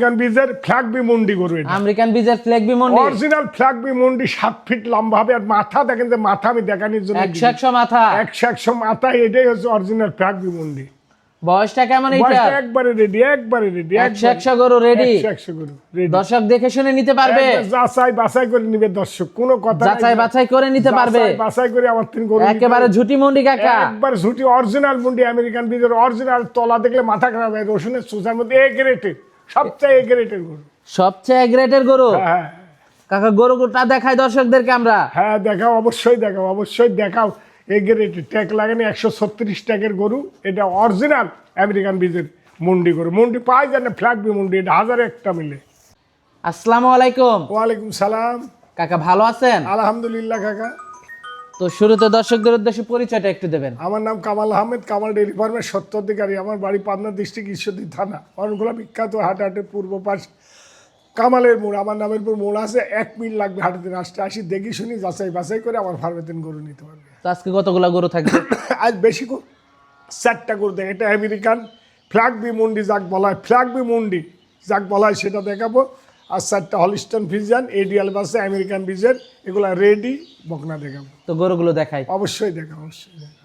American বীজের flag B গরু এটা। আমেরিকান বীজের ফ্লেগ মন্ডি অরিজিনাল ফ্ল্যাগ বি মুন্ডি ফিট লম্বা হবে আর মাথা দেখেন যে মাথা আমি দেখানোর জন্য একশো একশো মাথা। একশো একশো মাথা এটাই হচ্ছে অরিজিনাল ফ্ল্যাগ বি বয়সটা কেমন এইটা বয়সটা একবারে রেডি একবারে রেডি একশো একশো গরু রেডি একশো একশো গরু রেডি দর্শক দেখে শুনে নিতে পারবে। যাচাই বাছাই করে নিবে দর্শক কোনো কথা যাচাই বাছাই করে নিতে পারবে। যাচাই বাছাই করে আমার তিন গরু একেবারে ঝুটি মন্ডি কাকা। একবার ঝুটি অরিজিনাল মুন্ডি আমেরিকান বীজের অরিজিনাল তলা দেখলে মাথা খারাপ হয় রসুনের সুসার মধ্যে এ গ্রেটের সবচেয়ে গ্রেটের গরু সবচেয়ে গ্রেটের গরু হ্যাঁ। কাকা গরুটা দেখাই দর্শকদেরকে আমরা। হ্যাঁ দেখাও অবশ্যই দেখাও অবশ্যই দেখাও। এ গ্রেটের ট্যাগ লাগানি একশো ছত্রিশ ট্যাগের গরু। এটা অরিজিনাল আমেরিকান বীজের মুন্ডি গরু। মুন্ডি পাই জানে ফ্ল্যাগ বি মুন্ডি এটা হাজারে একটা মিলে। আসসালামু আলাইকুম। ওয়ালাইকুম সালাম। কাকা ভালো আছেন? আলহামদুলিল্লাহ কাকা। তো শুরুতে দর্শকদের উদ্দেশ্যে পরিচয়টা একটু দেবেন। আমার নাম কামাল আহমেদ কামাল ডেয়ারি ফার্মের সত্যাধিকারী আমার বাড়ি পাবনা ডিস্ট্রিক্ট ঈশ্বরদী থানা অনেকগুলো বিখ্যাত হাটে পূর্ব পাশ কামালের মোড়। আমার নামের উপর মোড় আছে এক মিনিট লাগবে হাটেতে আসতে। আসি দেখি শুনি যাচাই বাছাই করে আমার ফার্মে দিন গরু নিতে পারবে। তো আজকে কতগুলা গরু থাকবে? আজ বেশি গরু চারটা গরু দেখ এটা আমেরিকান ফ্ল্যাগ বি মুন্ডি যাক বলা হয় ফ্ল্যাগ বি মুন্ডি যাক বলা হয় সেটা দেখাবো। আর চারটা হলিস্টন ফিজিয়ান এডিয়াল বাসে আমেরিকান বিজের এগুলো রেডি বকনা দেখাবো। তো গরুগুলো দেখাই। অবশ্যই দেখা অবশ্যই দেখা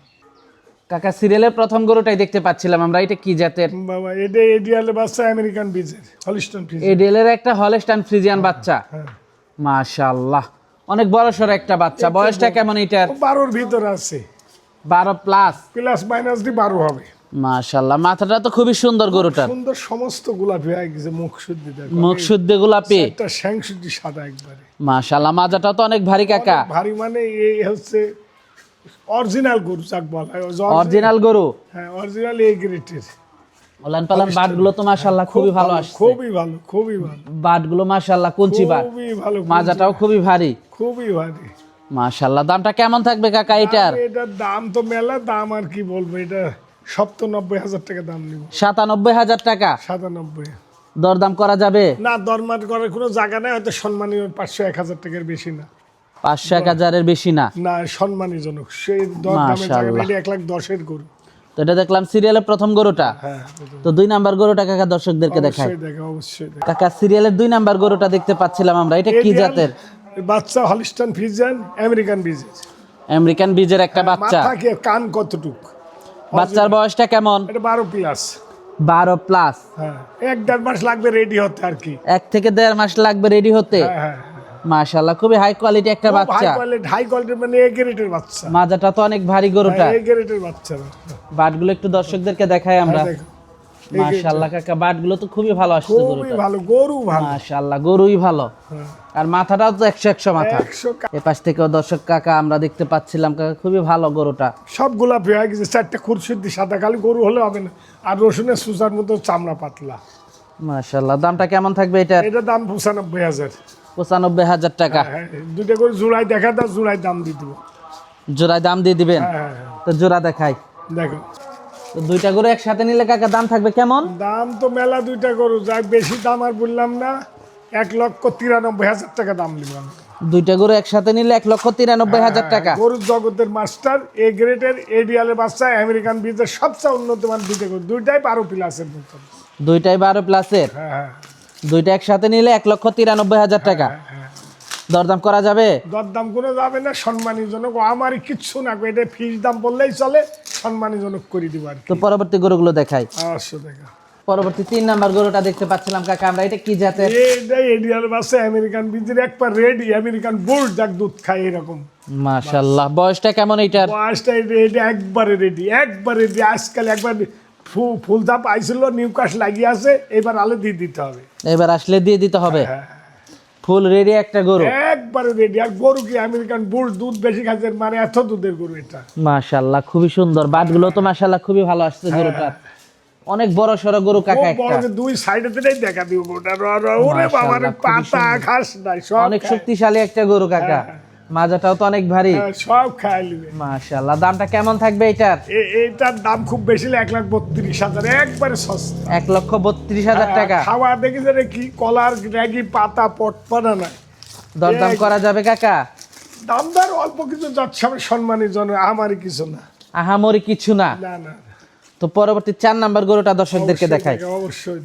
কাকা সিরিয়ালের প্রথম গরুটাই দেখতে পাচ্ছিলাম আমরা এটা কি জাতের? বাবা এটা এডিয়াল বাচ্চা আমেরিকান বিজের হলিস্টন ফিজিয়ান এডেলের একটা হলস্টান ফ্রিজিয়ান বাচ্চা। হ্যাঁ মাশাআল্লাহ। অনেক বড় সড় একটা বাচ্চা। বয়সটা কেমন এটার? বারোর ভিতরে আছে। বারো প্লাস প্লাস মাইনাস দি বারো হবে। মাশাআল্লাহ। মাথাটা তো খুবই সুন্দর গরুটার। সুন্দর সমস্ত গোলাপি হয়ে গেছে মুখ শুদ্ধি দেখো। মুখ শুদ্ধ গোলাপি। একটা শ্যাং শুদ্ধি সাদা একবারে। মাশাআল্লাহ মাজাটাও তো অনেক ভারী কাকা। ভারী মানে এই হচ্ছে অরিজিনাল গরু চাক বলা অরিজিনাল গরু? হ্যাঁ অরিজিনাল এই গ্রেটের ওলান পালান বাটগুলো তো মাশাআল্লাহ খুবই ভালো আসছে। খুবই ভালো খুবই ভালো। বাটগুলো মাশাআল্লাহ কুঞ্চি বাট। খুবই ভালো মাজাটাও খুবই ভারী। খুবই ভারী। মাশাআল্লাহ দামটা কেমন থাকবে কাকা এটার? এটার দাম তো মেলা দাম আর কি বলব এটা সপ্তানব্বই হাজার টাকা দাম নিব। সাতানব্বই হাজার টাকা? সাতানব্বই। দরদাম করা যাবে? না করার কোনো জায়গা নেই হয়তো সম্মানীয় পাঁচশো এক হাজার টাকার বেশি না। পাঁচশো এক হাজারের বেশি না? না সম্মানীজনক। সেই জায়গা এক লাখ দশের গরু। তো এটা দেখলাম সিরিয়ালের প্রথম গরুটা। হ্যাঁ তো দুই নাম্বার গরুটা কাকা দর্শকদেরকে দেখায়। অবশ্যই অবশ্যই দেখা। কাকা সিরিয়ালের দুই নাম্বার গরুটা দেখতে পাচ্ছিলাম আমরা। এটা কি জাতের? বাচ্চা হলিস্টান ফিজিয়ান আমেরিকান বিজেস আমেরিকান বীজের একটা বাচ্চা। মাথা কি কান কতটুক? বাচ্চার বয়সটা কেমন? এটা বারো প্লাস বারো প্লাস হ্যাঁ এক দেড় মাস লাগবে রেডি হতে আর কি। এক থেকে দেড় মাস লাগবে রেডি হতে? মাশাআল্লাহ হ্যাঁ খুবই হাই কোয়ালিটি একটা হাই বাচ্চা। কোয়ালিটি হাই কোয়ালিটি মানে এ গ্রেডের বাচ্চা। মাজাটা তো অনেক ভারী গরুটা। এ গ্রেডের বাচ্চা। বাটগুলো একটু দর্শকদেরকে দেখাই আমরা। হ্যাঁ, মাশাল্লাহ কাকা বাটগুলো তো খুবই ভালো আসছে খুবই ভালো গরু ভালো। মাশাল্লাহ গরুই ভালো। হ্যাঁ। আর মাথাটাও তো একশো একশো মাথা। এ পাশ থেকেও দর্শক কাকা আমরা দেখতে পাচ্ছিলাম কাকা খুবই ভালো গরুটা। সব গোলাপি হয়ে গেছে চারটে সাদা গরু হলে হবে না। আর রসুনের সুসার মতো চামড়া পাতলা। মাশাল্লাহ দামটা কেমন থাকবে এটার? এটা দাম পঁচানব্বই হাজার। পঁচানব্বই হাজার টাকা। হ্যাঁ দুটো করে জোড়ায় দেখা দাও জোড়ায় দাম দিয়ে দেবো। জোড়ায় দাম দিয়ে দিবেন? হ্যাঁ হ্যাঁ হ্যাঁ। তো জোড়া দেখাই। দেখো। তো দুইটা গরু একসাথে নিলে কাকা দাম থাকবে কেমন? দাম তো মেলা দুইটা গরু যাই বেশি দাম আর বললাম না এক লক্ষ তিরানব্বই হাজার টাকা দাম নিলাম দুইটা গরু একসাথে নিলে এক লক্ষ তিরানব্বই হাজার টাকা। গরুর জগতের মাস্টার এ গ্রেডের এডিয়ালের বাচ্চা আমেরিকান বীজের সবচেয়ে উন্নত মান দুইটা গরু। দুইটাই বারো প্লাসের দুইটাই বারো প্লাসের হ্যাঁ হ্যাঁ। দুইটা একসাথে নিলে এক লক্ষ তিরানব্বই হাজার টাকা। হ্যাঁ। দরদাম করা যাবে? দরদাম কোনো যাবে না সম্মানীজনক। ও আমারই কিচ্ছু না এটা ফিস দাম বললেই চলে সম্মানীজনক করে দিব আর কি। তো পরবর্তী গরুগুলো দেখাই। অবশ্য দেখা। পরবর্তী তিন নাম্বার গরুটা দেখতে পাচ্ছিলাম কাকা আমরা এটা কি জাতের? এটাই এডিয়াল বাসে আমেরিকান বীজের একবার রেডি আমেরিকান বোল্ড যাক দুধ খায় এরকম। মাশাল্লাহ বয়সটা কেমন এইটার? বয়সটা এটা একবারে রেডি একবারে রেডি আজকাল একবার ফুল ফুলধাপ আইছিল নিউকাশ লাগিয়ে আছে এবার আলে দিয়ে দিতে হবে। এবার আসলে দিয়ে দিতে হবে। হ্যাঁ। ফুল রেডি একটা গরু। একবারে রেডি আর গরু কি আমেরিকান বুল দুধ বেশি খাচ্ছে মানে এত দুধের গরু এটা। মাশাআল্লাহ খুবই সুন্দর। বাটগুলো তো মাশাল্লাহ খুবই ভালো আসছে গরুটা অনেক বড় সড় গরু কাকা একটা। দুই সাইডে দেখা দিব ওটা ওরে বাবা মাশাআল্লাহ, পাতা ঘাস নাই অনেক শক্তিশালী একটা গরু কাকা। মাজাটাও তো অনেক ভারী। হ্যাঁ, সব খায় নিবে মাশাল্লাহ দামটা কেমন থাকবে এটার এ- এইটার দাম খুব বেশি না, এক লাখ বত্রিশ হাজার একবারে সস্তা। এক লক্ষ বত্রিশ হাজার টাকা। খাওয়া দেখি যে কি কলার র্যাগি পাতা পটপানা নাই। দরদাম করা যাবে কাকা? দাম দর অল্প কিছু যাচ্ছে আমার সম্মানের জন্য আমারই কিছু না। আহামরি কিছু না। না না। তো পরবর্তী চার নাম্বার গরুটা দর্শকদেরকে দেখাই। অবশ্যই।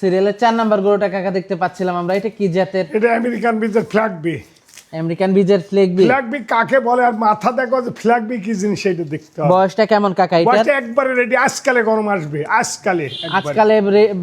সিরিয়ালের চার নাম্বার গরুটা কাকা দেখতে পাচ্ছিলাম আমরা এটা কি জাতের? এটা আমেরিকান বীজের ফ্ল্যাগ বি আমেরিকান বীজের ফ্লেক বি ফ্ল্যাগ বি কাকে বলে আর মাথা দেখো যে ফ্ল্যাগ বি কি জিনিস সেটা দেখতে হবে। বয়সটা কেমন কাকা এটার? বয়সটা একবারে রেডি আজকালে গরম আসবে আজকালে আজকালে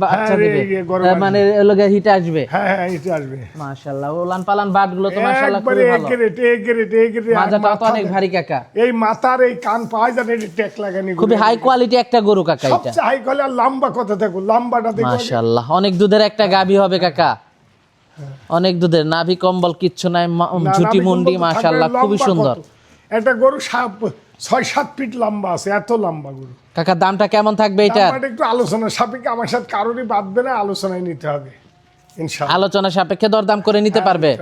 বাচ্চা হ্যাঁ, দিবে। আহ, আসবে। মানে লগে হিট আসবে। হ্যাঁ হ্যাঁ এটা আসবে। মাশাআল্লাহ ওলান পালান বাটগুলো তো মাশাআল্লাহ একবারে এক ভালো। গ্রেড এক গ্রেড এক গ্রেড আর তো অনেক ভারী কাকা। এই মাথার এই কান পাওয়া যায় না এটা টেক লাগানি খুবই হাই কোয়ালিটি একটা গরু কাকা এটা। সবচেয়ে হাই কলে আর লম্বা কথা দেখো লম্বাটা দেখো। মাশাআল্লাহ অনেক দুধের একটা গাবি হবে কাকা। অনেক দুধের নাভি কম্বল কিচ্ছু নাই ঝুটি মুন্ডি মাশাআল্লাহ খুবই সুন্দর? একটা গরু সাত- ছয় সাত ফিট লম্বা আছে এত লম্বা গরু। কাকা দামটা কেমন থাকবে আমার একটু আলোচনা সাপেক্ষে আমার সাথে কারোরই বাঁধবে না আলোচনায় নিতে হবে ইনশাআল্লাহ। আলোচনা সাপেক্ষে দরদাম করে নিতে পারবে?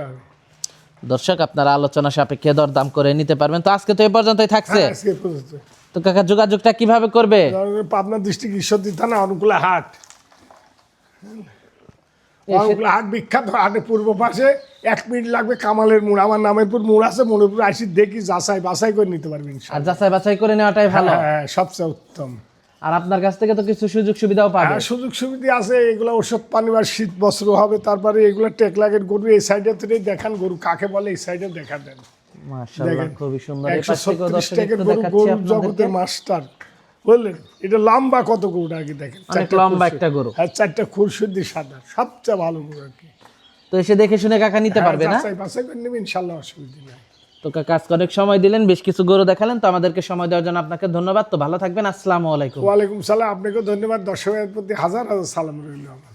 দর্শক আপনারা আলোচনা সাপেক্ষে দরদাম করে নিতে পারবেন। তো আজকে তো এই পর্যন্তই থাকছে। হ্যাঁ। তো কাকা যোগাযোগটা কীভাবে করবে? ধরো পাবনা ডিস্ট্রিক্ট ঈশ্বরদী থানা অনুকূলা হাট। হাট বিখ্যাত হাটের পূর্ব পাশে এক মিনিট লাগবে কামালের মোড়। আমার নামেরপুর মোড় আছে মনেপুর আসি দেখি যাচাই বাছাই করে নিতে পারবি আর যাচাই বাছাই করে নেওয়াটাই ভালো। হ্যাঁ সবচেয়ে উত্তম। আর আপনার কাছ থেকে তো কিছু সুযোগ সুবিধাও পাবে। হ্যাঁ সুযোগ সুবিধা আছে এগুলো ওষুধ পানি বা শীত বস্ত্র হবে তারপরে এগুলো টেকলাগের গরু এই সাইডে থেকে দেখান গরু কাকে বলে এই সাইডে দেখা দেন মাশাআল্লাহ খুবই সুন্দর। এই পাশ দর্শক একটু দেখাচ্ছি মাস্টার বুঝলেন এটা লম্বা কত গরুটা আগে দেখেন? অনেক লম্বা একটা গরু। হ্যাঁ চারটা খুরসুদ্দি সাদা সবচেয়ে ভালো গরু আর কি। তো এসে দেখে শুনে কাকা নিতে পারবে না? বাছাই করে নেবেন ইনশাল্লাহ অসুবিধা নেই। তো কাকা আজকে অনেক সময় দিলেন বেশ কিছু গরু দেখালেন তো আমাদেরকে সময় দেওয়ার জন্য আপনাকে ধন্যবাদ। তো ভালো থাকবেন আসসালামু আলাইকুম। ওয়ালাইকুম সালাম আপনাকেও ধন্যবাদ। দর্শকের প্রতি হাজার হাজার সালাম রইল আমার।